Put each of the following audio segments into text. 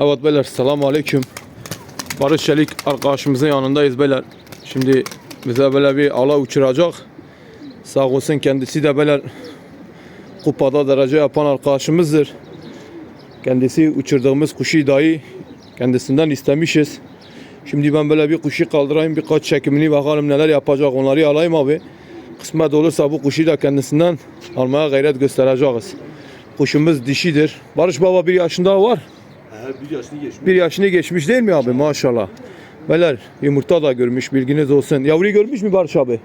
Evet beyler selamun aleyküm. Barış Çelik arkadaşımızın yanındayız beyler. Şimdi bize böyle bir ala uçuracak. Sağ olsun kendisi de beyler kupada derece yapan arkadaşımızdır. Kendisi uçurduğumuz kuşu dahi kendisinden istemişiz. Şimdi ben böyle bir kuşu kaldırayım birkaç çekimini bakalım neler yapacak onları alayım abi. Kısmet olursa bu kuşu da kendisinden almaya gayret göstereceğiz. Kuşumuz dişidir. Barış Baba bir yaşında var. Bir yaşını geçmiş. Bir yaşını geçmiş değil mi abi maşallah. Beyler yumurta da görmüş bilginiz olsun. Yavruyu görmüş mü Barış abi?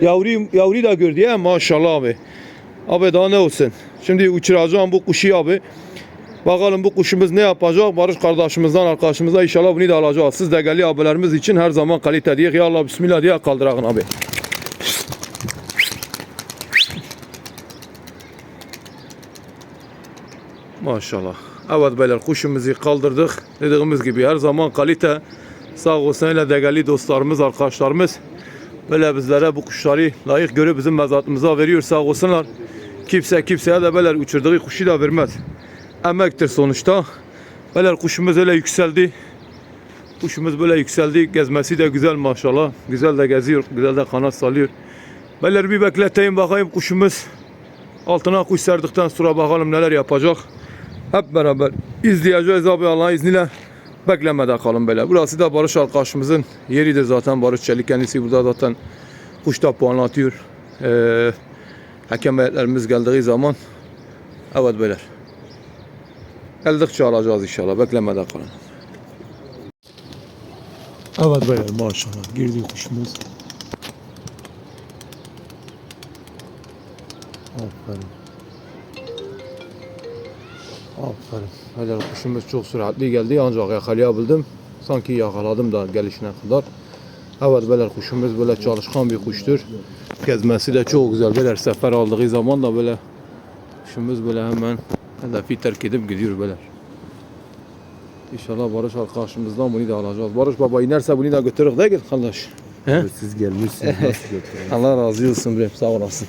Yavru yumurta. Yavru, yavru da gördü ya maşallah abi. Abi daha ne olsun. Şimdi uçuracağım bu kuşu abi. Bakalım bu kuşumuz ne yapacak? Barış kardeşimizden arkadaşımızdan inşallah bunu da alacağız. Siz değerli abilerimiz için her zaman kalite diye ya Allah bismillah diye kaldırakın abi. Maşallah. Evet beyler kuşumuzu kaldırdık. Dediğimiz gibi her zaman kalite sağ olsun öyle değerli dostlarımız, arkadaşlarımız böyle bizlere bu kuşları layık görüp bizim mezatımıza veriyor sağ olsunlar. Kimse kimseye de böyle uçurduğu kuşu da vermez. Emektir sonuçta. Böyle kuşumuz öyle yükseldi. Kuşumuz böyle yükseldi. Gezmesi de güzel maşallah. Güzel de geziyor. Güzel de kanat salıyor. Beyler bir bekleteyim bakayım kuşumuz. Altına kuş serdikten sonra bakalım neler yapacak. Hep beraber izleyeceğiz abi Allah'ın izniyle. Beklemede kalın böyle. Burası da Barış arkadaşımızın yeridir zaten. Barış Çelik kendisi burada zaten kuşta puanlatıyor. Ee, hakem heyetlerimiz geldiği zaman evet beyler. Geldikçe alacağız inşallah. Beklemede kalın. Evet beyler maşallah. Girdi kuşumuz. Aferin. Aferin. Helal kuşumuz çok süratli geldi ancak yakalayabildim. Sanki yakaladım da gelişine kadar. Evet beyler kuşumuz böyle çalışkan bir kuştur. Gezmesi de çok güzel. Beyler sefer aldığı zaman da böyle kuşumuz böyle hemen hedefi terk edip gidiyor beyler. İnşallah Barış arkadaşımızdan bunu da alacağız. Barış baba inerse bunu da götürürüz değil kardeş? He? Siz gelmişsiniz nasıl? Allah razı olsun bre. Sağ olasın.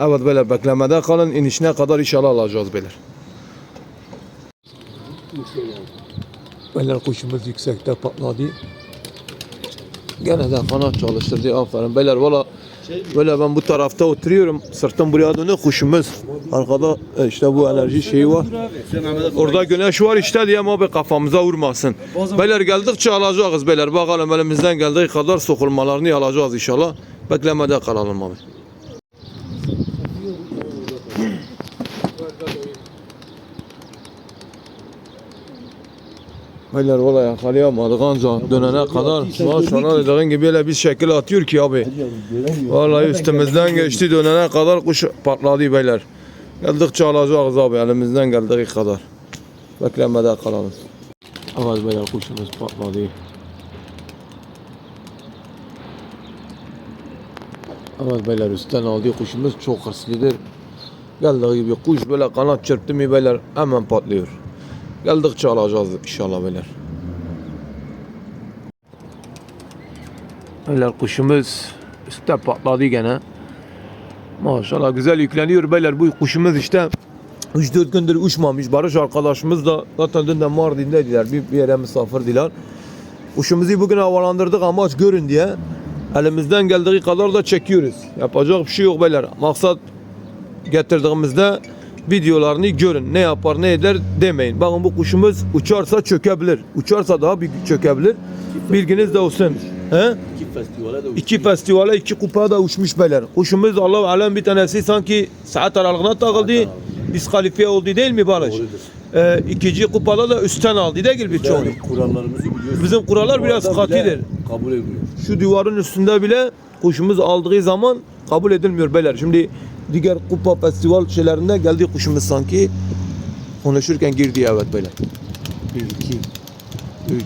Evet böyle beklemede kalın. inişine kadar inşallah alacağız beyler. Beyler kuşumuz yüksekte patladı. Gene de kanat çalıştırdı. Aferin. Beyler valla böyle ben bu tarafta oturuyorum. Sırtım buraya dönüyor kuşumuz. Arkada e, işte bu enerji şeyi var. Orada güneş var işte diye abi kafamıza vurmasın. Beyler geldikçe alacağız beyler. Bakalım elimizden geldiği kadar sokulmalarını alacağız inşallah. Beklemede kalalım abi. Beyler valla yakalayamadık ancak dönene kadar maşallah dediğin gibi öyle bir şekil atıyor ki abi. Vallahi üstümüzden geçti dönene kadar kuş patladı beyler. Geldikçe alacağız abi elimizden geldiği kadar. Beklemede kalalım. Evet beyler kuşumuz patladı. Evet beyler üstten aldığı kuşumuz çok hırslıdır. Geldiği gibi kuş böyle kanat çırptı mı beyler hemen patlıyor. Geldikçe alacağız inşallah beyler. Beyler kuşumuz üstte patladı gene. Maşallah güzel yükleniyor beyler bu kuşumuz işte 3-4 gündür uçmamış. Barış arkadaşımız da zaten dün de Mardin'deydiler. Bir, bir yere misafirdiler. Kuşumuzu bugün havalandırdık amaç görün diye. Elimizden geldiği kadar da çekiyoruz. Yapacak bir şey yok beyler. Maksat getirdiğimizde videolarını görün. Ne yapar ne eder demeyin. Bakın bu kuşumuz uçarsa çökebilir. Uçarsa daha bir çökebilir. Bilginiz de olsun. He? İki festivale de İki festivale iki kupaya da uçmuş beyler. Kuşumuz Allah alem bir tanesi sanki saat aralığına takıldı. Diskalifiye oldu değil mi Barış? Doğrudur. Ee, ikinci kupada da üstten aldı değil mi çoğu? Yani kurallarımızı biliyorsunuz. Bizim kurallar biraz katidir. Kabul ediyor. Şu duvarın üstünde bile kuşumuz aldığı zaman kabul edilmiyor beyler. Şimdi diğer kupa festival şeylerinde geldi kuşumuz sanki konuşurken girdi evet beyler. 1, 2, 3.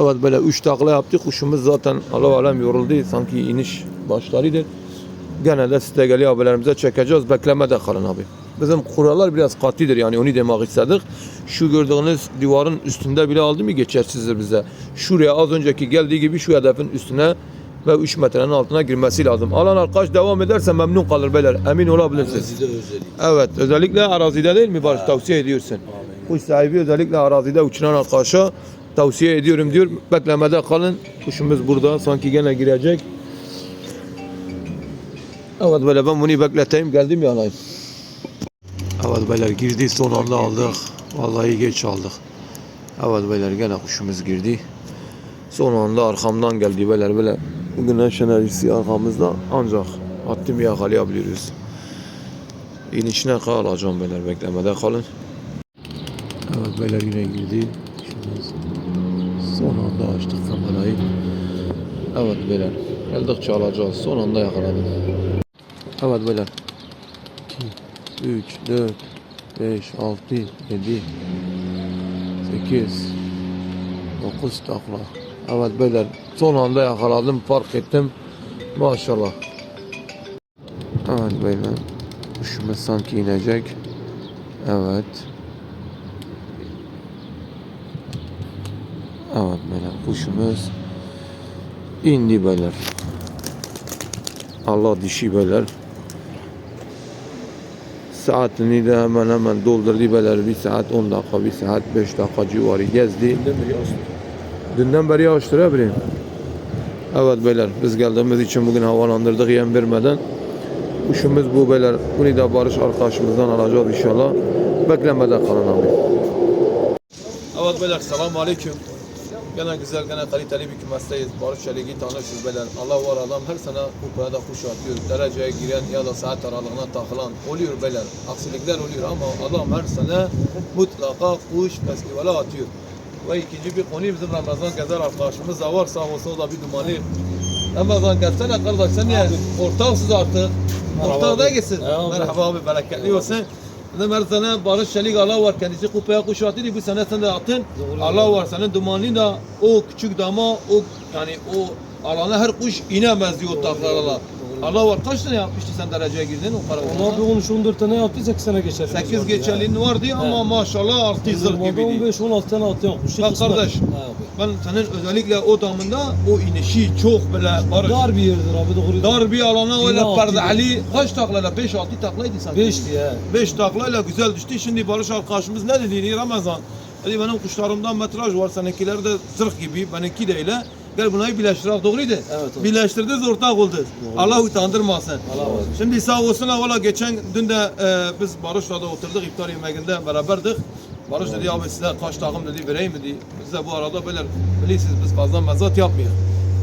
Evet böyle 3 takla yaptı. Kuşumuz zaten Allah alem yoruldu. Sanki iniş başlarıydı. Gene de site geliyor haberlerimize çekeceğiz. Beklemede kalın abi. Bizim kurallar biraz katidir yani onu demek istedik. Şu gördüğünüz duvarın üstünde bile aldı mı geçersizdir bize. Şuraya az önceki geldiği gibi şu hedefin üstüne ve 3 metrenin altına girmesi lazım. Alan arkadaş devam ederse memnun kalır beyler. Emin olabilirsiniz. Size özellik. Evet özellikle arazide değil mi Barış tavsiye ediyorsun. kuş sahibi özellikle arazide uçuran arkadaşa tavsiye ediyorum diyor. Beklemede kalın. Kuşumuz burada sanki gene girecek. Evet böyle ben bunu bekleteyim geldim ya alayım. Evet beyler girdi son anda aldık. Vallahi geç aldık. Evet beyler gene kuşumuz girdi. Son anda arkamdan geldi beyler böyle. Güneş enerjisi arkamızda ancak hattimi yakalayabiliyoruz. İnişine kadar alacağım beyler beklemede kalın. Evet beyler yine girdi. Şimdi son anda açtık kamerayı. Evet beyler geldikçe alacağız. Son anda yakaladım. Evet beyler. 2, 3, 4, 5, 6, 7, 8, 9 takla. Evet beyler son anda yakaladım fark ettim. Maşallah. Evet beyler. Kuşumuz sanki inecek. Evet. Evet beyler kuşumuz indi beyler. Allah dişi beyler. Saatini de hemen hemen doldurdu beyler. Bir saat 10 dakika, bir saat 5 dakika civarı gezdi. Dünden beri açtı. Dünden beri açtır ha. Evet beyler biz geldiğimiz için bugün havalandırdık yem vermeden. Kuşumuz bu beyler. Bunu da Barış arkadaşımızdan alacağız inşallah. Beklemede kalın abi. Evet beyler selamun aleyküm. Gene güzel gene kaliteli bir kümesteyiz. Barış Çelik'i tanırsınız beyler. Allah var adam her sene kupaya da kuş atıyor. Dereceye giren ya da saat aralığına takılan oluyor beyler. Aksilikler oluyor ama adam her sene mutlaka kuş festivale atıyor. Ve ikinci bir konu bizim Ramazan Gezer arkadaşımız da var. Sağ olsun o da bir dumanı. Ramazan gelsene kardeş sen niye ortaksız artık? Ortak da gitsin. Merhaba abi bereketli olsun. Bizim her sene Barış Çelik Allah var kendisi kupaya kuş atıyor. Bu sene sen de attın. Allah var senin dumanın da o küçük dama o yani o alana her kuş inemez diyor taklarla. Allah var kaç tane yapmıştı sen dereceye girdin o Ona karakolda? bir 13-14 tane yaptı 8 sene geçer. 8 geçerliğin vardı ama maşallah altı zır gibiydi. 15-16 tane altı yapmış. Bak kardeş. Ben senin özellikle o damında o inişi çok böyle barış. Dar bir yerdir abi doğru. Dar bir alana öyle Perde. Ali kaç taklayla 5-6 taklaydı sanki. 5 diye. 5 taklayla güzel düştü. Şimdi Barış arkadaşımız ne dedi Ramazan? Dedi benim kuşlarımdan metraj var. Seninkiler de zırh gibi. Benimki de öyle. Gel bunları birleştirek doğruydu. Evet. Birleştirdiniz ortak oldu. Allah utandırmasın. Allah razı olsun. Şimdi sağ olsun valla geçen dün de e, biz Barış'la da oturduk iftar yemeğinde beraberdik. Barış dedi abi size kaç takım dedi vereyim dedi. Biz de bu arada böyle bilirsiniz biz fazla mezat yapmıyoruz.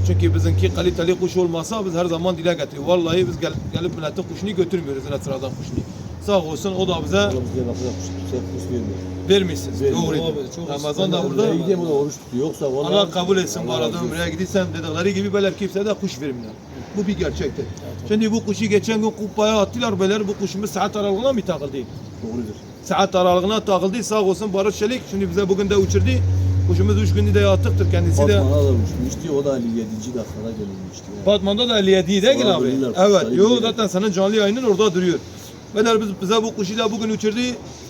Çünkü bizimki kaliteli kuş olmasa biz her zaman dile getiriyor. Vallahi biz gel, gelip milletin kuşunu götürmüyoruz yine sıradan kuşunu. Sağ olsun o da bize Oğlum bize kuş vermiyor. Vermişsiniz. Doğru. çok Ramazan da burada. Gideyim o da oruç tutuyor. Yoksa vallahi... Allah kabul etsin bu arada ömreye gidiysem dedikleri gibi böyle kimse de kuş vermiyor. Bu bir gerçektir. Şimdi bu kuşu geçen gün kupaya attılar böyle bu kuşumuz saat aralığına mı takıldı? Doğrudur. Saat aralığına takıldı sağ olsun Barış Çelik şimdi bize bugün de uçurdu. Kuşumuz 3 günde de yatıktır kendisi de. Fatma'na da uçmuştu. O da 57. dakikada gelmişti. Yani. Batman'da da 57 değil mi Sonra abi? Evet. Yo zaten senin canlı yayının orada duruyor. Beyler biz bize bu kuşu da bugün uçurdu.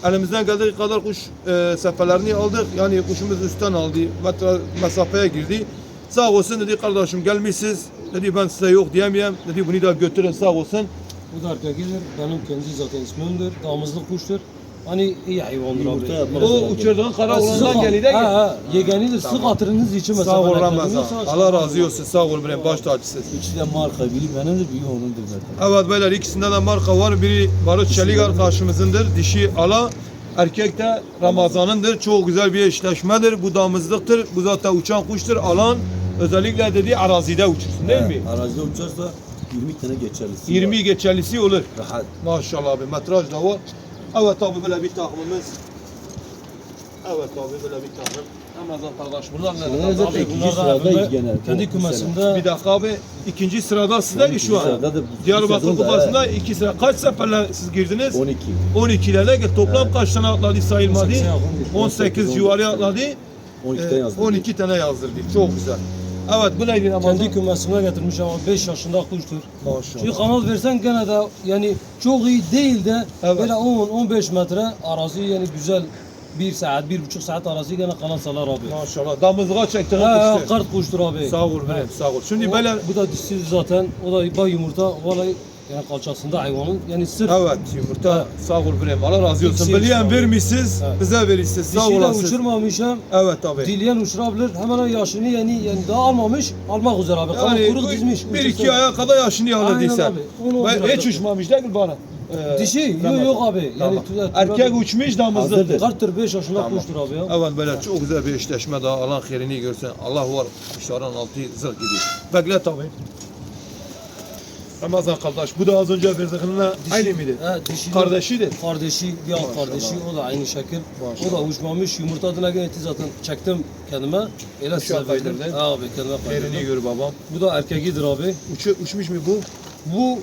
Elimizden geldiği kadar kuş e, seferlerini aldık. Yani kuşumuz üstten aldı. Metre, mesafeye girdi. Sağ olsun dedi kardeşim gelmişsiniz. Dedi ben size yok diyemeyem. Dedi bunu da götürün sağ olsun. Bu da erkekidir. Benim kendi zaten ismimdir. Damızlık kuştur. Hani iyi hayvandır Yumurta abi. yapmaz. O uçurduğun kara oğlandan geldi de. Ha ha. Yeganidir. Sık hatırınız için mesela. Sağ ol ben Ramazan. ekledim. Yoksa- Allah razı olsun. Sağ ol bre baş tacısız. İkisi de marka. Biri benimdir, biri onundur zaten. Evet beyler ikisinde de marka var. Biri Barış Çelik arkadaşımızındır. Dişi ala. Erkek de Ramazan'ındır. Çok güzel bir eşleşmedir. Bu damızlıktır. Bu zaten uçan kuştur. Alan özellikle dediği arazide uçursun değil mi? He, Arazide uçarsa 20 tane geçerlisi 20 var. geçerlisi olur. Rahat. Maşallah abi metraj da var. Evet abi böyle bir takımımız. Evet abi böyle bir takım. Ramazan kardeş bunlar Bunlar ne? zaten ikinci bunlar sıradayız abi gene. Kendi kümesimde Bir dakika abi ikinci sırada sizdeki şu an. Diyarbakır Kupası'nda iki sıra. Kaç seferle siz girdiniz? 12. 12'lerle gel toplam kaç tane atladı sayılmadı? 18'e yakın. 18 18 civarı atladı. 12 Ee. 12 tane yazdırdı. Çok güzel. Evet bu neydi Ramazan? kendi kümesime getirmiş ama 5 yaşında kuştur. Çünkü Maşallah. kanal versen gene de yani çok iyi değil de Evet. böyle 10-15 metre arazi yani güzel bir saat, bir buçuk saat arazi gene kanal salar abi. Maşallah. Damızlığa çektiğin Ha, ha, kuştu. kart kuştur abi. Sağ ol benim, sağ ol. Şimdi O- böyle bu da dişsiz zaten. O da bay yumurta. Vallahi yani kalçasında hayvanın yani sırf Evet yumurta sağ ol Brem. Allah razı olsun. İkisi Biliyen vermişsiniz. Evet. Bize verirsiniz. Sağ dişi de olasınız. uçurmamışım. Evet abi. Dileyen uçurabilir. Hemen yaşını yani, yani daha almamış. Almak üzere abi. Yani kuru dizmiş. bir iki uçursun. aya kadar yaşını Aynen yağladıysa. abi, onu biraz hiç uçmamış değil bana? Ee, Dişi yok Ramazan. yok abi. Yani Tamam. tüze- Erkek uçmuş damızlıktır. Hazırdır. Karttır 5 yaşında Tamam. kuştur abi ya. Evet böyle çok güzel bir eşleşme daha Allah yerini görsün. Allah var kuşların altı zırh gibi. Bekle tabi. Ramazan kardeş bu da az önce verdiğinle aynı mıydı? He, dişi de- Kardeşiydi. Kardeşi, bir alt Maşallah. kardeşi o da aynı şekil. O da uçmamış. Yumurta adına gene eti zaten çektim kendime. Öyle size verdim. kaydırdın. Abi kendime Yerini kaydırdım. gör babam. Bu da erkekidir abi. Uçu, uçmuş mu bu? Bu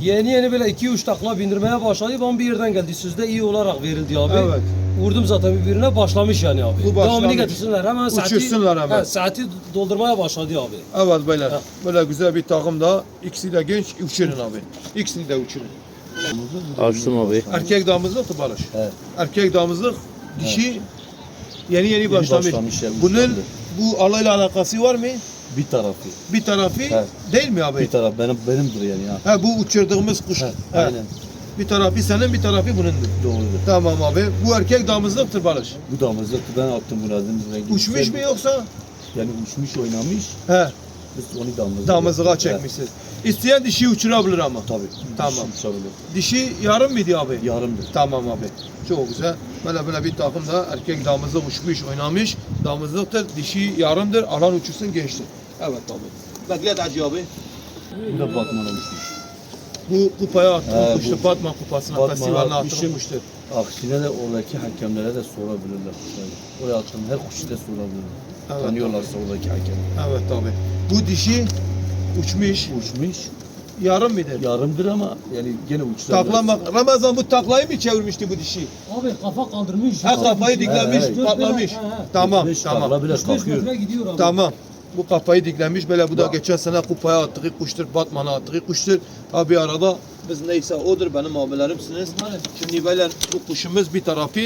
yeni yeni böyle 2-3 takla bindirmeye başladı. Bana bir yerden geldi. Sözde iyi olarak verildi abi. Evet. Vurdum zaten birbirine başlamış yani abi. Bu başlamış. Devamını getirsinler. Hemen saati, Uçursunlar hemen. He, saati doldurmaya başladı abi. Evet beyler. Ha. Böyle güzel bir takım da. İkisi de genç uçurun abi. İkisini de uçurun. Açtım abi. Erkek damızlık da Barış. Evet. Erkek damızlık dişi yeni yeni başlamış. başlamış ya, Bunun bu Allah ile alakası var mı? Bir tarafı. Bir tarafı Evet. değil mi abi? Bir taraf benim benimdir yani ya. Ha bu uçurduğumuz kuş. Evet, Ha. aynen. Bir tarafı senin bir tarafı bunundur. Doğrudur. Tamam abi. Bu erkek damızlıktır Barış. Bu damızlık ben attım Murat'ın rengi. Uçmuş mu yoksa? Yani uçmuş oynamış. He. Biz onu. Damızlığa Evet, çekmişsiniz. İsteyen dişi uçurabilir ama. Tabii. Tamam. Dişi uçabilir. Dişi yarım mıydı abi? Yarımdır. Tamam abi. Çok güzel. Böyle böyle bir takım da erkek damızlık uçmuş, oynamış. Damızlıktır. Dişi yarımdır. Alan uçursun gençtir. Evet abi. Beklet Hacı abi. Bu da Batman olmuşmuş. Bu kupaya kuştu. bu- Batman kupasına, Batman festivaline kuştur. Aksine de oradaki hakemlere de sorabilirler. Oraya attığım her kuşu da sorabilirler. Evet. Tanıyorlarsa oradaki hakem. Evet abi. Bu dişi uçmuş. Uçmuş. Yarım mıydı? Yarımdır ama yani gene uçsa Takla bak. Ramazan bu taklayı mı çevirmişti bu dişi? Abi kafa kaldırmış. Ha kafayı diklemiş, Evet, patlamış. He, he. Tamam, Beş tamam. takla bile 45 kalkıyor. metre gidiyor abi. Tamam. Bu kafayı diklenmiş böyle bu da geçen sene kupaya attığı kuştur, Batman'a attığı kuştur. Abi arada biz neyse odur benim abilerimsiniz. Şimdi böyle bu kuşumuz bir tarafı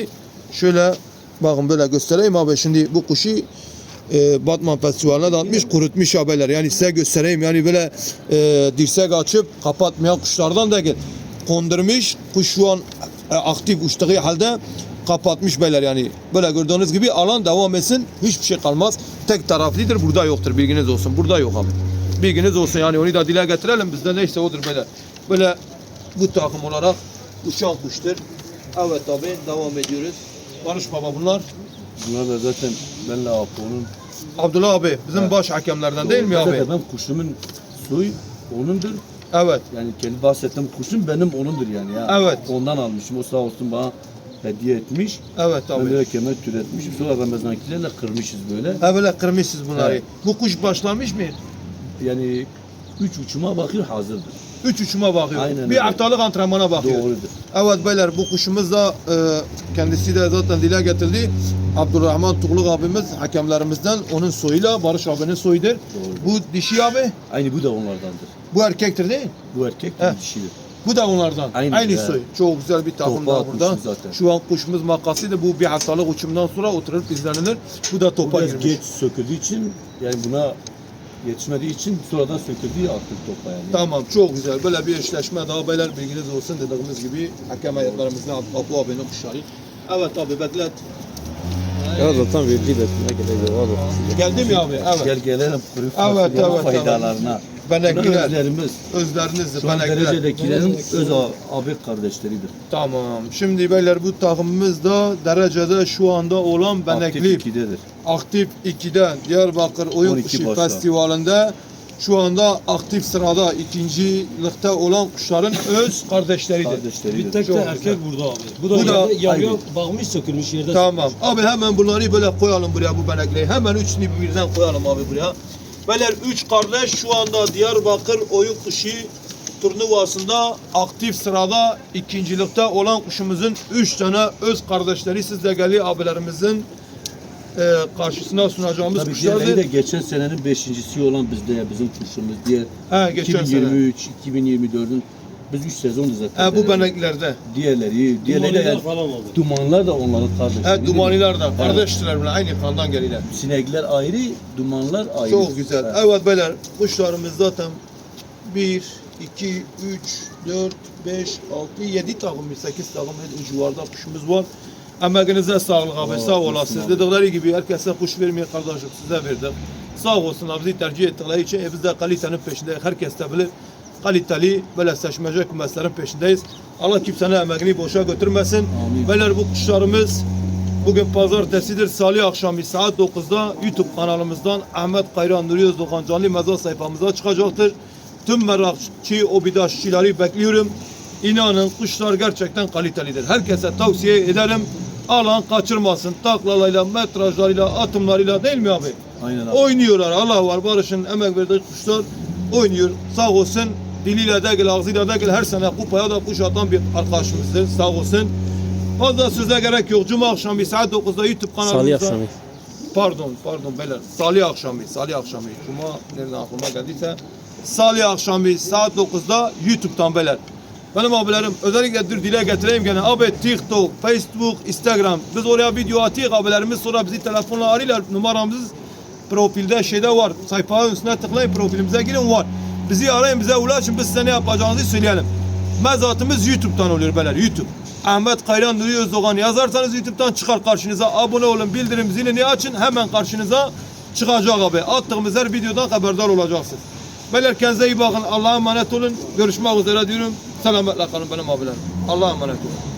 şöyle bakın böyle göstereyim abi şimdi bu kuşu e, Batman Festivali'ne de atmış kurutmuş abiler yani size göstereyim yani böyle e, dirsek açıp kapatmayan kuşlardan da gel kondurmuş kuş şu an e, aktif uçtuğu halde kapatmış beyler yani. Böyle gördüğünüz gibi alan devam etsin hiçbir şey kalmaz. Tek taraflıdır burada yoktur bilginiz olsun. Burada yok abi. Bilginiz olsun yani onu da dile getirelim. Bizde neyse odur böyle böyle bu takım olarak uçan kuştur. Evet abi devam ediyoruz. Barış baba bunlar Bunlar da zaten benle Apo'nun. Abdullah abi bizim baş hakemlerden değil mi abi ben kuşumun suyu onundur. evet Yani kendi bahsettiğim kuşum benim onundur yani ya. Evet. Ondan almışım. O sağ olsun bana hediye etmiş. evet abi böyle kemer türetmişim. Sonra Ramazankilerle kırmışız böyle. Ha böyle kırmışsınız bunları. Evet. Bu kuş başlamış mı? Yani üç uçuma bakıyor hazırdır. Üç uçuma bakıyor. Aynen bir öyle. haftalık antrenmana bakıyor. Doğrudur. Evet beyler bu kuşumuz da e, kendisi de zaten dile getirdi. Abdurrahman Tuğluk abimiz hakemlerimizden onun soyuyla Barış abinin soyudur. Bu dişi abi Aynı bu da onlardandır. bu erkektir değil mi? Bu erkek He. bir dişidir. Bu da onlardan. Aynı, Aynı, soy. Çok güzel bir takım daha burada. zaten. Şu an kuşumuz makasıydı. Bu bir haftalık uçumdan sonra oturup izlenilir. Bu da Bu topa biraz girmiş. geç söküldüğü için yani buna yetişmediği için sonradan söküldüğü attık topa yani. Tamam çok güzel. Böyle bir eşleşme daha beyler bilginiz olsun dediğimiz gibi hakem heyetlerimizle Abu abinin kuşları. Evet abi beklet. Ya zaten vergi de ne gerek yok abi. Geldi mi abi? Evet. Gel gelelim kuru Evet, fasulyenin evet, faydalarına. Bunlar Benekliler. özlerimiz. Özlerinizdir. Şu an Benekliler. derecedekilerin öz abi kardeşleridir. Tamam. Şimdi beyler bu takımımız da derecede şu anda olan Aktif Benekli. ikidedir. Aktif 2'den Diyarbakır Oyun 12 Kuşu başlar. Festivalinde şu anda aktif sırada ikincilikte olan kuşların öz kardeşleridir. Bir Kardeşleridir. tek de erkek burada abi. Bu da, Bu da yerde, bakmış sökülmüş yerde. Tamam. Abi hemen bunları böyle koyalım buraya bu benekliği. Hemen üçünü birden koyalım abi buraya. Beyler üç kardeş şu anda Diyarbakır Oyun Kuşu turnuvasında aktif sırada ikincilikte olan kuşumuzun üç tane öz kardeşleri siz değerli abilerimizin e, karşısına sunacağımız Tabii kuşlardır. de geçen senenin beşincisi olan bizde ya bizim kuşumuz. Diğer He, geçen sene. 2023, 2024'ün biz üç sezondu zaten. He, bu beneklerde. Diğerleri, diğerleri de Dumaniler falan abi. dumanlar da onların kardeşleri. He, dumaniler de kardeştiler bile aynı kandan geliler. Sinekler ayrı, dumanlar ayrı. Çok güzel. He. Evet beyler kuşlarımız zaten bir, 2, 3, 4, 5, 6, 7 takım, 8 takım o civarda kuşumuz var. Emeğinize sağlık abi, sağ olasınız. Dedikleri gibi herkese kuş vermiyor kardeşim, size verdik. Sağ olsunlar bizi tercih ettikleri için e, biz de kalitenin peşindeyiz. Herkes de bilir. Kaliteli böyle seçmece kümeslerin peşindeyiz. Allah kimsenin emeğini boşa götürmesin. Amin. Beyler bu kuşlarımız bugün pazartesidir. Salı akşamı saat 9'da YouTube kanalımızdan Ahmet Kayran Nuri Özdoğan canlı mezar sayfamıza çıkacaktır. Tüm merakçı obidaşçıları bekliyorum. İnanın kuşlar gerçekten kalitelidir. Herkese tavsiye ederim. Alan kaçırmasın. Taklalarıyla, metrajlarıyla, atımlarıyla değil mi abi? Aynen abi. Oynuyorlar. Allah var. Barış'ın emek verdiği kuşlar oynuyor. Sağ olsun. Diliyle değil, ağzıyla değil her sene kupaya da kuş atan bir arkadaşımızdır. Sağ olsun. Fazla söze gerek yok. Cuma akşamı saat 9'da YouTube kanalımızda. Salı akşamı. Pardon, pardon beyler. Salı akşamı, salı akşamı. Cuma nereden aklıma geldiyse. Salı akşamı saat 9'da YouTube'dan beyler. Benim abilerim özellikle dur dile getireyim gene. Abi TikTok, Facebook, Instagram. Biz oraya video atıyık abilerimiz sonra bizi telefonla arıyorlar. Numaramız profilde şeyde var. Sayfanın üstüne tıklayın profilimize girin var. Bizi arayın bize ulaşın biz size ne yapacağınızı söyleyelim. Mezatımız YouTube'dan oluyor beyler YouTube. Ahmet Kayran Nuri Özdoğan yazarsanız YouTube'dan çıkar karşınıza. Abone olun bildirim zilini açın hemen karşınıza çıkacak abi. Attığımız her videodan haberdar olacaksınız. Beyler kendinize iyi bakın. Allah'a emanet olun. Görüşmek üzere diyorum. Selametle kalın benim abilerim. Allah'a emanet olun.